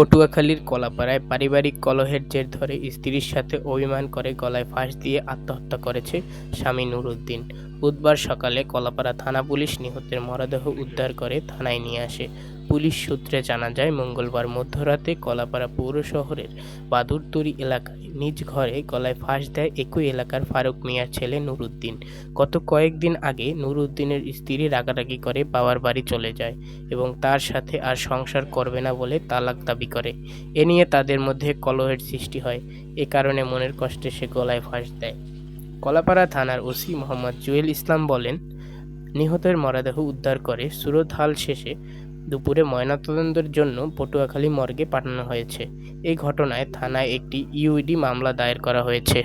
পটুয়াখালীর কলাপাড়ায় পারিবারিক কলহের জের ধরে স্ত্রীর সাথে অভিমান করে গলায় ফাঁস দিয়ে আত্মহত্যা করেছে স্বামী নুরুদ্দিন। বুধবার সকালে কলাপাড়া থানা পুলিশ নিহতের মরদেহ উদ্ধার করে থানায় নিয়ে আসে। পুলিশ সূত্রে জানা যায়, মঙ্গলবার মধ্যরাতে কলাপাড়া পৌর শহরের বাদুরতরি এলাকায় নিজ ঘরে গলায় ফাঁস দেয় একই এলাকার ফারুক মিয়ার ছেলে নুরুদ্দিন। গত কয়েকদিন আগে নুরুদ্দিনের স্ত্রী রাগারাগি করে বাবার বাড়ি চলে যায় এবং তার সাথে আর সংসার করবে না বলে তালাক দাবি করে। এ নিয়ে তাদের মধ্যে কলহের সৃষ্টি হয়। এ কারণে মনের কষ্টে সে গলায় ফাঁস দেয়। কলাপাড়া থানার ওসি মোহাম্মদ জুয়েল ইসলাম বলেন, নিহতের মরদেহ উদ্ধার করে সুরত হাল শেষে দুপুরে ময়নাতদন্তের জন্য পটুয়াখালী মর্গে পাঠানো হয়েছে। এই ঘটনায় থানায় একটি ইউইডি মামলা দায়ের করা হয়েছে।